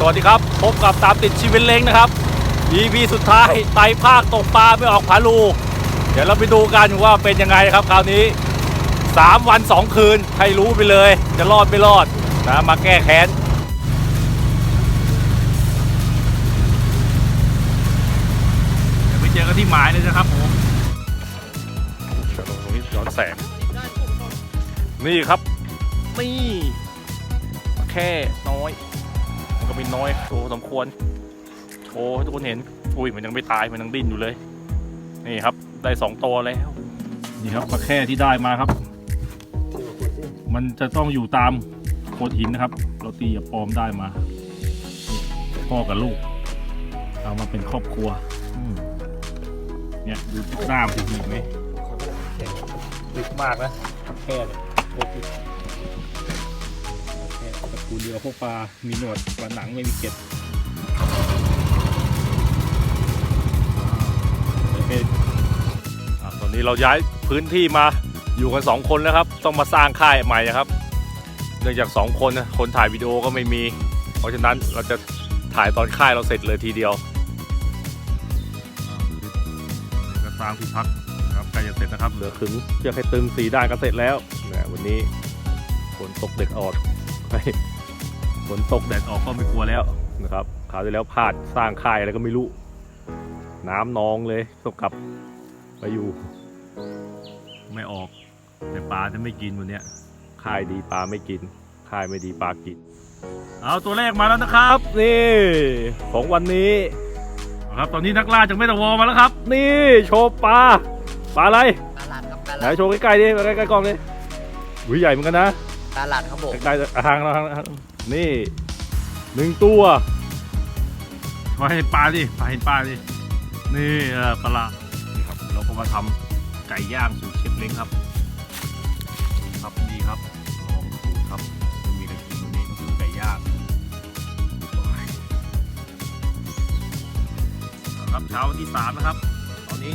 สวัสดีครับ พบกับตามติดชีวิตเล้งนะครับ EP สุดท้ายไต่ภาคตกปลาไม่ออกผาลู เดี๋ยวเราไปดูกันว่าเป็นยังไงครับคราวนี้ 3 วัน 2 คืนให้รู้ไปเลย จะรอดไม่รอดนะมาแก้แค้นเดี๋ยวไปเจอกันที่หมายเลยนะครับผมตรงนี้ย้อนแสง นี่ครับ นี่แค่น้อยมัน ก็มีน้อยโชว์สมควรโชว์ให้ทุกคนเห็นอุ้ยมันยังไม่ตายมันยังดิ้นอยู่เลยนี่ครับ ได้สองตัวแล้วนี่ครับปลาแค่ที่ได้มาครับ มันจะต้องอยู่ตามโขดหินนะครับ เราตีอย่าปลอมได้มานี่พ่อกับลูก เอามาเป็นครอบครัวอืมเนี่ยดูหน้ามันสิเห็นไหมลึกมากนะแค่เลยโคตรลึกแค่ตระกูลเดียวพวกปลา มีหนวดปลาหนังไม่มีเกล็ดโอเคอะตอนนี้เราย้ายพื้นที่มาอยู่กันสองคนแล้วครับ ต้องมาสร้างค่ายใหม่นะครับ เนื่องจากสองคนนะคนถ่ายวิดีโอก็ไม่มี เพราะฉะนั้นเราจะถ่ายตอนค่ายเราเสร็จเลยทีเดียวก็สร้างที่พักนะครับใกล้จะเสร็จนะครับ เหลือขึงเชือกให้ตึงสีได้ก็เสร็จแล้วนะวันนี้ฝนตกเด็ดออกไม่ ฝนตกแดดออกก็ไม่กลัวแล้วนะครับคราวที่แล้วพลาดสร้างค่ายอะไรก็ไม่รู้ น้ำนองเลยต้องกลับไปอยู่ ไม่ออกแต่ปลาจะไม่กินวันเนี้ยค่ายดีปลาไม่กิน ค่ายไม่ดีปลากิน เอาตัวแรกมาแล้วนะครับ นี่ของวันนี้ครับตอนนี้นักล่าจากเมตาวอมาแล้วครับ นี่โชว์ปลาปลาอะไรปลาหลัดครับปลาหไหนลัดโชว์ใกล้ๆดิใกล้ๆกล้องดิวิใหญ่เหมือนกันนะปลาหลัดครับผมใกล้ๆทางเราทางเรา นี่หนึ่งตัวมาเห็นปลาดิมาเห็นปลาดิ นี่เออปลานี่ครับ เราก็มาทำไก่ย่างสูตรเชฟเล้งครับ ครับนี่ครับลองสูตรครับไม่มีอะไรกินวันนี้ก็คือไก่ย่างครับเช้าวันที่สามนะครับ ตอนนี้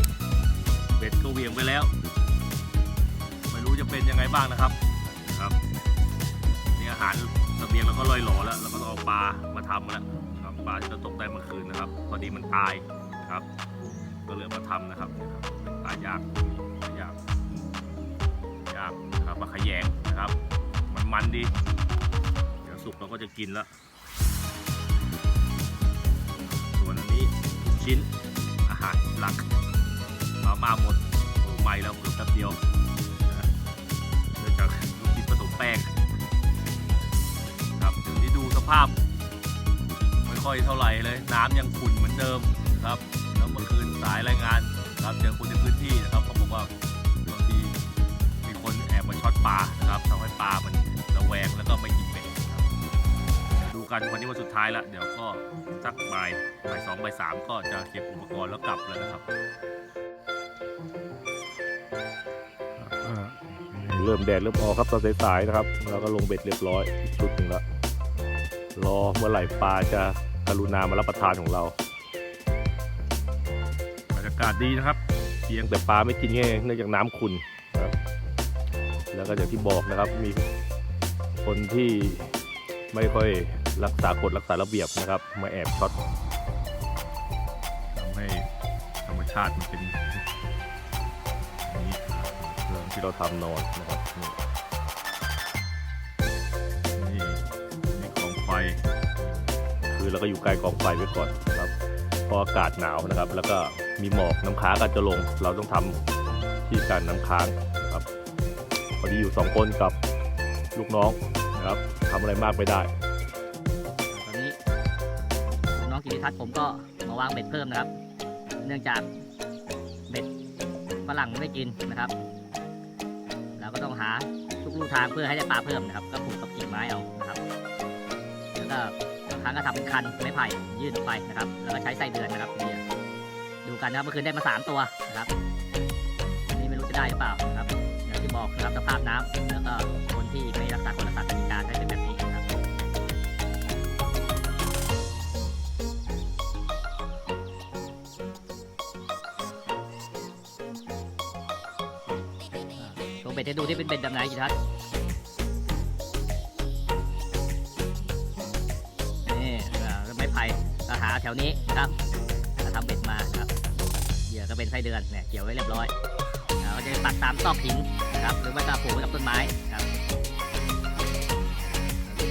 เบ็ดก็เวียงไปแล้ว ไม่รู้จะเป็นยังไงบ้างนะครับ ครับ นี่อาหาร เบียงเราก็ลอยหลอแล้วเราก็ต้องเอาปลามาทำแล้วครับปลาที่เราตกได้เมื่อคืนนะครับ พอดีมันตายครับ ก็เลยเอมาทำนะครับเป็นปลายางปลายางย่างนะครับปลาขยงนะครับ มันมันๆดีเดี๋ยวสุกเราก็จะกินแล้วส่วนอันนี้ลูกชิ้นอาหารหลักมามาหมดโอ้ไม่แล้วเกือบแป๊บเดียว ภาพ ไม่ค่อยเท่าไหร่เลย น้ำยังขุ่นเหมือนเดิมครับแล้วเมื่อคืนสายรายงานครับเจอคนในพื้นที่นะครับเขาบอกว่าบางทีมีคนแอบมาช็อตปลานะครับทำให้ปลามันระแวงแล้วก็ไม่กินเบ็ดดูกันวันนี้วันสุดท้ายละเดี๋ยวก็สักบ่ายบ่ายสองบ่ายสามก็จะเก็บอุปกรณ์แล้วกลับแล้วนะครับเริ่มแดดเริ่มออกครับตอนสายๆนะครับ แล้วก็ลงเบ็ดเรียบร้อยชุดหนึ่งแล้ว รอเมื่อไหร่ปลาจะกรุณามารับประทานของเราบรรยากาศดีนะครับเพียงแต่ปลาไม่กินแง่เนื่องจากน้ำขุ่นนะครับ แล้วก็อย่างที่บอกนะครับมีคนที่ไม่ค่อยรักษากฎรักษาระเบียบนะครับ มาแอบช็อตทำให้ธรรมชาติมันเป็นอย่างนี้เรื่องที่เราทำนอนนะครับ คือเราก็อยู่ใกล้กองไฟไว้ก่อนครับเพราะอากาศหนาวนะครับ แล้วก็มีหมอกน้ำค้างก็จะลง เราต้องทำที่การน้ำค้างนะครับพอดีอยู่สองคนกับลูกน้องนะครับทำอะไรมากไม่ได้ ตอนนี้น้องกิติทัศน์ผมก็มาวางเบ็ดเพิ่มนะครับ เนื่องจากเบ็ดฝรั่งไม่กินนะครับ เราก็ต้องหาทุกลู่ทางเพื่อให้ได้ปลาเพิ่มนะครับ ก็ผูกกับกิ่งไม้เอานะครับ แล้วก็ ครั้งก็ทำเป็นคันไม้ไผ่ยื่นออกไปนะครับ แล้วก็ใช้ไส้เดือนนะครับเนี่ยดูกันนะครับเมื่อคืนได้มาสามตัวนะครับวันนี้ไม่รู้จะได้หรือเปล่านะครับอย่างที่บอกนะครับสภาพน้ำแล้วก็คนที่ไม่รักษากฎรักษากติการได้เป็นแบบนี้นะครับโชว์เบ็ดให้ดูที่เป็นเบ็ดแบบไหนกี่ทัศน์ แถวนี้นะครับทำเบ็ดมาครับเหยื่อก็เป็นไส้เดือนเนี่ยเกี่ยวไว้เรียบร้อยเราก็จะปักตามซอกหินนะครับหรือว่าจะผูกไว้กับต้นไม้ครับ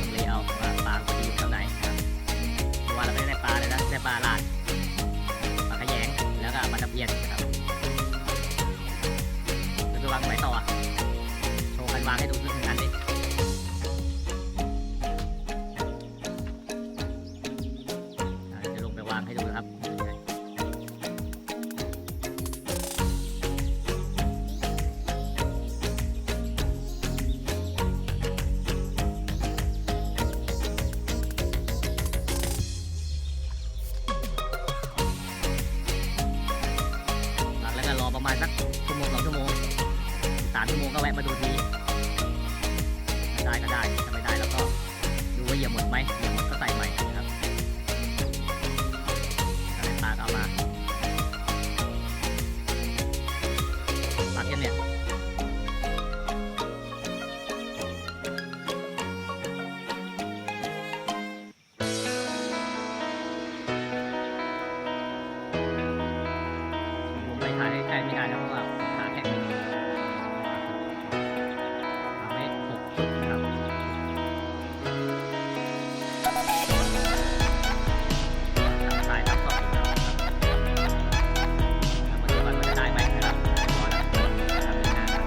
ทำเลเอาปลาปลาจะอยู่แถวไหนครับเพราะว่าเราไม่ได้ปลาเลยนะได้ปลาลาดปลาขยงแล้วก็ปลาตะเพียนนะครับ รอประมาณสักชั่วโมงสองชั่วโมงสามชั่วโมงก็แวะมาดูทีได้ก็ได้ถ้าไม่ได้แล้วก็ดูว่าเหยียบหมดไหมเหยียบหมดก็ใส่ใหม่ ไม่ได้นะเพราะว่าขาแข็งนิดนึงทำให้หกชุดครับสายทับสองครับมาดูกันว่าจะได้ไหมนะครับรอแล้วทำเป็นงานครับ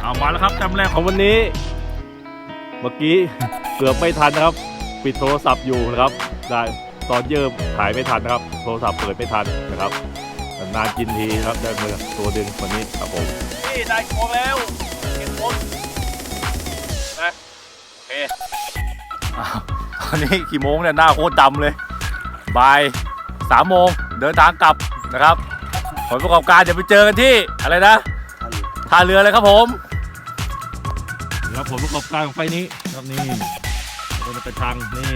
เอามาแล้วครับจำแรกของวันนี้ เมื่อกี้ เกือบไม่ทันนะครับ ปิดโทรศัพท์อยู่นะครับ ได้ตอนเยิมถ่ายไม่ทันนะครับ โทรศัพท์เปิดไม่ทันนะครับ นานกินทีนะครับได้มาตัวดึงวันนี้ครับผมนี่ได้ของแล้วเก็บหมดนะโอเคอ้าวตอนนี้กี่โมงเนี่ยหน้าโคตรดำเลยบ่ายสามโมงเดินทางกลับนะครับผลประกอบการจะไปเจอกันที่อะไรนะท่าเรือเลยครับผมครับผลประกอบการของไฟนี้ครับนี่เราจะไปทางนี่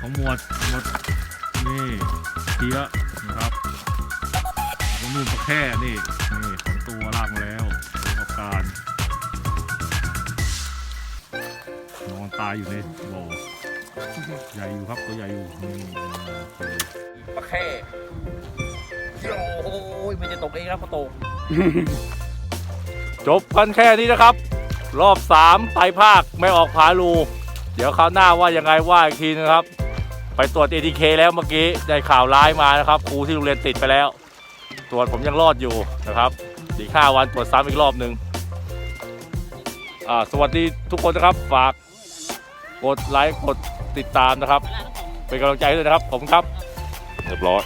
ของหมวดหมวดนี่เทียะนะครับแล้วนู่นก็แค่นี่นี่ของตัวลากมาแล้วประกอบการ นอนตายอยู่ในบ่อใหญ่อยู่ครับตัวใหญ่อยู่นี่ปลาแค่โอ้ยมันจะตกเองครับพอตกจบกันแค่นี้นะครับ รอบสามไตภาคไม่ออกผาลู เดี๋ยวคราวหน้าว่ายังไงว่าอีกทีนะครับ ไปตรวจ ATK แล้วเมื่อกี้ ได้ข่าวร้ายมานะครับครูที่โรงเรียนติดไปแล้ว ตรวจผมยังรอดอยู่นะครับอีกห้าวันตรวจซ้ำอีกรอบหนึ่งสวัสดีทุกคนนะครับ ฝากกดไลค์กดติดตามนะครับ เป็นกำลังใจให้ด้วยนะครับ ผมครับ เรียบร้อย